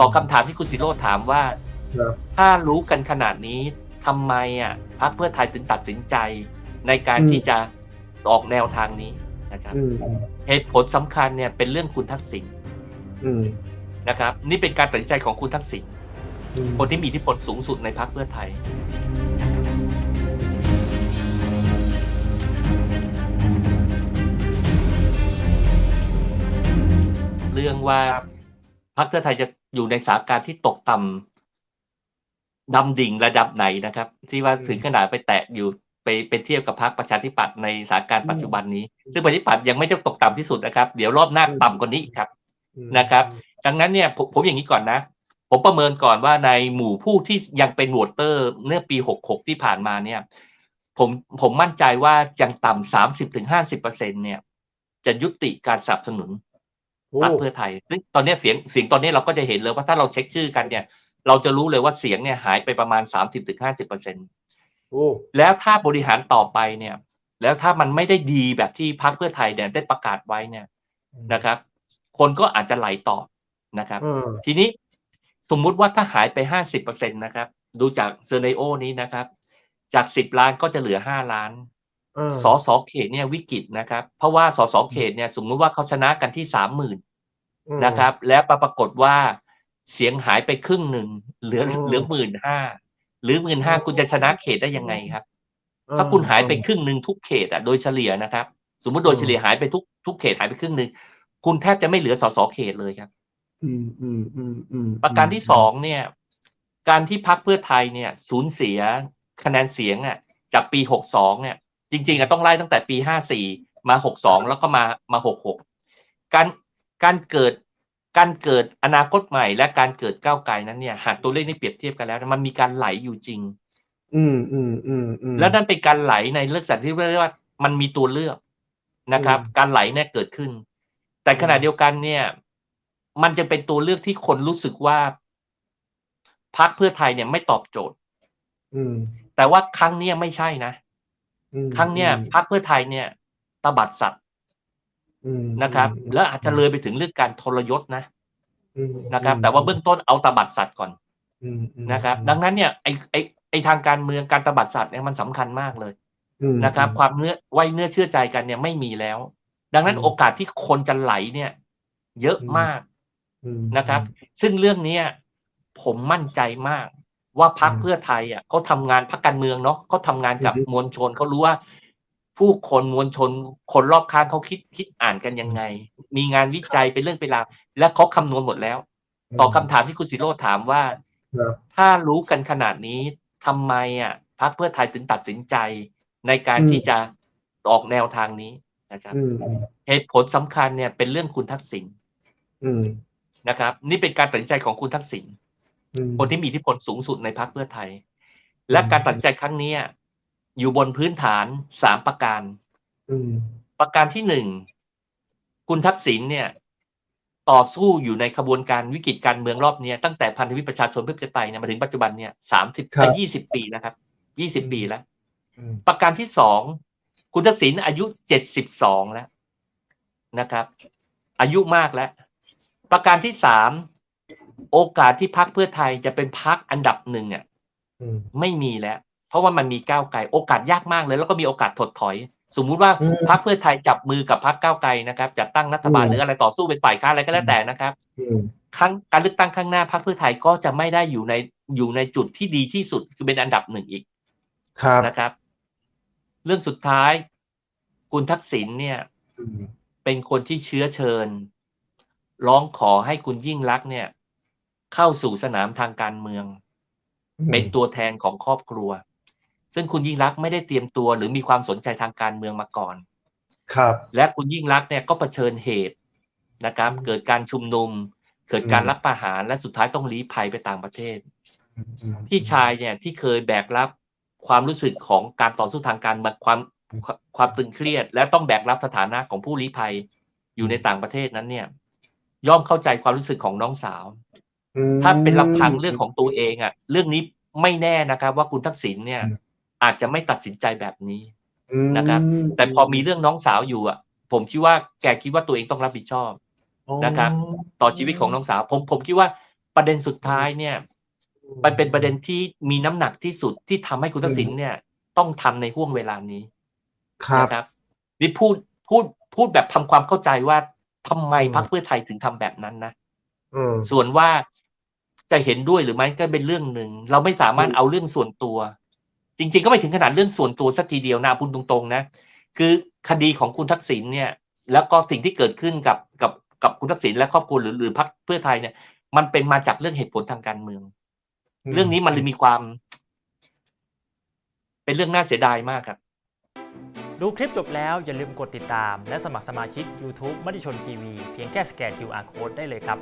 ตอบคำถามที่คุณสิโรธถามว่าครับถ้ารู้กันขนาดนี้ทำไมอะพรรคเพื่อไทยถึงตัดสินใจในการที่จะออกแนวทางนี้นะครับอืมเหตุผลสำคัญเนี่ยเป็นเรื่องคุณทักษิณอืมนะครับ นี่เป็นการตัดสินใจของคุณทักษิณอืมคนที่มีอิทธิพลสูงสุดในพรรคเพื่อไทยเรื่องว่าพรรคเพื่อไทยจะ อยู่ในสถานการณ์ที่ตกต่ำดำดิ่งระดับไหนนะครับ ที่ว่าถึงขนาดไปแตะอยู่ไปไปเทียบกับพรรคประชาธิปัตย์ในสถานการณ์ปัจจุบันนี้ ซึ่งประชาธิปัตย์ยังไม่ได้ตกต่ำที่สุดนะครับ เดี๋ยวรอบหน้าต่ำกว่านี้อีกครับอืมนะครับ ดังนั้นเนี่ยผมผมอย่างนี้ก่อนนะ ผมประเมินก่อนว่าในหมู่ผู้ที่ยังเป็นโหวตเตอร์เมื่อปี66ที่ผ่านมาเนี่ย ผมผมมั่นใจว่ายังต่ำสามสิบถึงห้าสิบเปอร์เซ็นเนี่ย จะยุติการสนับสนุนโอ้ พรรคเพื่อไทยซึ่งตอนนี้เสียงเสียงตอนนี้เราก็จะเห็นเลยว่าถ้าเราเช็คชื่อกันเนี่ย เราจะรู้เลยว่าเสียงเนี่ยหายไปประมาณสามสิบถึงห้าสิบเปอร์เซ็นโอ้แล้วถ้าบริหารต่อไปเนี่ย แล้วถ้ามันไม่ได้ดีแบบที่พรรคเพื่อไทยเนี่ยได้ประกาศไว้เนี่ยนะครับ คนก็อาจจะไหลต่อนะครับอ่าทีนี้สมมุติว่าถ้าหายไปห้าสิบเปอร์เซ็นตนะครับ ดูจากเซอร์เนโอนี้นะครับ จากสิบล้านก็จะเหลือห้าล้านอ่า สอสอเขตเนี่ยวิกฤตนะครับ เพราะว่าสอสอเขตเนี่ยสมมุติว่าเขาชนะกันที่สามหมื่นอืมนะครับ แล้วปรากฏว่าเสียงหายไปครึ่งหนึ่งเหลืออืมเหลือหมื่นห้าหรือหมื่นห้าอืมคุณจะชนะเขตได้ยังไงครับอ่ถ้าคุณหายไปครึ่งหนึ่งทุกเขตอะโดยเฉลี่ยนะครับ สมมุติโดยเฉลี่ยหายไปทุกทุกเขตหายไปครึ่งหนึ่งคุณแทบจะไม่เหลือสสเขตเลยครับอืมอืมอืมอืมประการที่สองเนี่ย การที่พักเพื่อไทยเนี่ย สูญเสียคะแนนเสียงอะจากปีหกสองเนี่ย จริงๆอะต้องไล่ตั้งแต่ปีห้าสี่มาหกสองแล้วก็มามาหกหกการการเกิดการเกิดอนาคตใหม่ และการเกิดก้าวไกลนั้นเนี่ยหากตัวเลขนี้เปรียบเทียบกันแล้ว มันมีการไหลอยู่จริง อืมอืมอืมอืมแล้วนั่นเป็นการไหลในลักษณะที่เรียกว่ามันมีตัวเลือกนะครับอืมการไหลเนี่ยเกิดขึ้น แต่ขณะอืมเดียวกันเนี่ย มันจะเป็นตัวเลือกที่คนรู้สึกว่าพรรคเพื่อไทยเนี่ยไม่ตอบโจทย์อืมแต่ว่าครั้งเนี้ยไม่ใช่นะอืม ครั้งเนี้ยพรรคเพื่อไทยเนี่ยตบัดสัตว์อืมนะครับอืมแล้วอาจจะเลยไปถึงเรื่องการทรยศนะอืมนะครับ แต่ว่าเบื้องต้นเอาตบัดสัตว์ก่อนอืมอืมนะครับ ดังนั้นเนี่ยไอไอไอทางการเมืองการตบัดสัตว์เนี่ยมันสำคัญมากเลยอืมนะครับ ความเนื้อไว้เนื้อเชื่อใจกันเนี่ยไม่มีแล้ว ดังนั้นอืมโอกาสที่คนจะไหลเนี่ย เยอะมากอืมนะครับ ซึ่งเรื่องเนี้ยผมมั่นใจมาก ว่าพรรคอืมเพื่อไทยอะเขาทำงานพรรคการเมืองเนาะเขาทำงานกับอือฮึมวลชนเขารู้ว่า ผู้คนมวลชนคนรอบข้างเขาคิดคิดอ่านกันยังไง มีงานวิจัยเป็นเรื่องเป็นราวและเขาคำนวณหมดแล้วตอบคำถามที่คุณสิโรธถามว่าครับถ้ารู้กันขนาดนี้ทำไมอะพรรคเพื่อไทยถึงตัดสินใจในการอืมที่จะออกแนวทางนี้นะครับอืมอืมเหตุผลสำคัญเนี่ยเป็นเรื่องคุณทักษิณอืมนะครับ นี่เป็นการตัดสินใจของคุณทักษิณอืม คนที่มีอิทธิพลสูงสุดในพรรคเพื่อไทย และการตัดสินใจครั้งเนี้ยอยู่บนพื้นฐานสามประการอืมประการที่หนึ่งคุณทักษิณเนี่ย ต่อสู้อยู่ในขบวนการวิกฤตการเมืองรอบเนี้ยตั้งแต่พันธมิตรประชาชนเพื่อประชาธิปไตยเนี่ยมาถึงปัจจุบันเนี่ยสามสิบครับยี่สิบปีนะครับยี่สิบปีแล้วอืมประการที่สองคุณทักษิณอายุเจ็ดสิบสองแล้วนะครับ อายุมากแล้ว ประการที่สาม โอกาสที่พักเพื่อไทยจะเป็นพักอันดับหนึ่งอะอืมไม่มีแล้ว เพราะว่ามันมีก้าวไกล โอกาสยากมากเลย แล้วก็มีโอกาสถดถอย สมมุติว่าอืมพรรคเพื่อไทยจับมือกับพรรคก้าวไกลนะครับจัดตั้งรัฐบาลอืมหรืออะไรต่อสู้เป็นฝ่ายค้านอะไรก็แล้วแต่นะครับอืมครั้งการเลือกตั้งข้างหน้าพรรคเพื่อไทยก็จะไม่ได้อยู่ในอยู่ในจุดที่ดีที่สุดคือเป็นอันดับหนึ่งอีกครับนะครับ เรื่องสุดท้าย คุณทักษิณเนี่ยอืมเป็นคนที่เชื้อเชิญ ร้องขอให้คุณยิ่งรักษณ์เนี่ย เข้าสู่สนามทางการเมือง เป็นตัวแทนของครอบครัว ซึ่งคุณยิ่งรักษณ์ไม่ได้เตรียมตัวหรือมีความสนใจทางการเมืองมาก่อน ครับ และคุณยิ่งรักษณ์เนี่ยก็เผชิญเหตุนะครับอืมเกิดการชุมนุม เกิดการอืมรัฐประหารและสุดท้ายต้องลี้ภัยไปต่างประเทศอืมอืมพี่ชายเนี่ยที่เคยแบกรับความรู้สึกของการต่อสู้ทางการเมืองความความตึงเครียด และต้องแบกรับสถานะของผู้ลี้ภัยอยู่ในต่างประเทศนั้นเนี่ย ย่อมเข้าใจความรู้สึกของน้องสาวอืม ถ้าเป็นลำพังเรื่องของตัวเองอะ่ะ เรื่องนี้ไม่แน่นะครับ ว่าคุณทักษิณเนี่ยอืมอาจจะไม่ตัดสินใจแบบนี้อืมนะครับ แต่พอมีเรื่องน้องสาวอยู่อะ ผมคิดว่าแกคิดว่าตัวเองต้องรับผิดชอบนะครับ ต่อชีวิตของน้องสาว ผมผมคิดว่าประเด็นสุดท้ายเนี่ย มันเป็นประเด็นที่มีน้ำหนักที่สุดที่ทำให้คุณทักษิณเนี่ย ต้องทำในห่วงเวลานี้ครับนะครับนี่พูดพูดพูดแบบทำความเข้าใจว่าทำไมอืมพรรคเพื่อไทยถึงทำแบบนั้นนะอืมส่วนว่า จะเห็นด้วยหรือไม่ก็เป็นเรื่องหนึ่ง เราไม่สามารถอืมเอาเรื่องส่วนตัว จริง ๆ ก็ไม่ถึงขนาดเรื่องส่วนตัวสักทีเดียวนะพูดตรงๆนะคือคดีของคุณทักษิณเนี่ย แล้วก็สิ่งที่เกิดขึ้นกับกับกับคุณทักษิณและครอบครัวหรือหรือพรรคเพื่อไทยเนี่ย มันเป็นมาจากเรื่องเหตุผลทางการเมือง เรื่องนี้มันเลยมีความ เป็นเรื่องน่าเสียดายมากครับ ดูคลิปจบแล้วอย่าลืมกดติดตาม และสมัครสมาชิก YouTube มติชนทีวีเพียงแค่สแกน QR Code ได้เลยครับ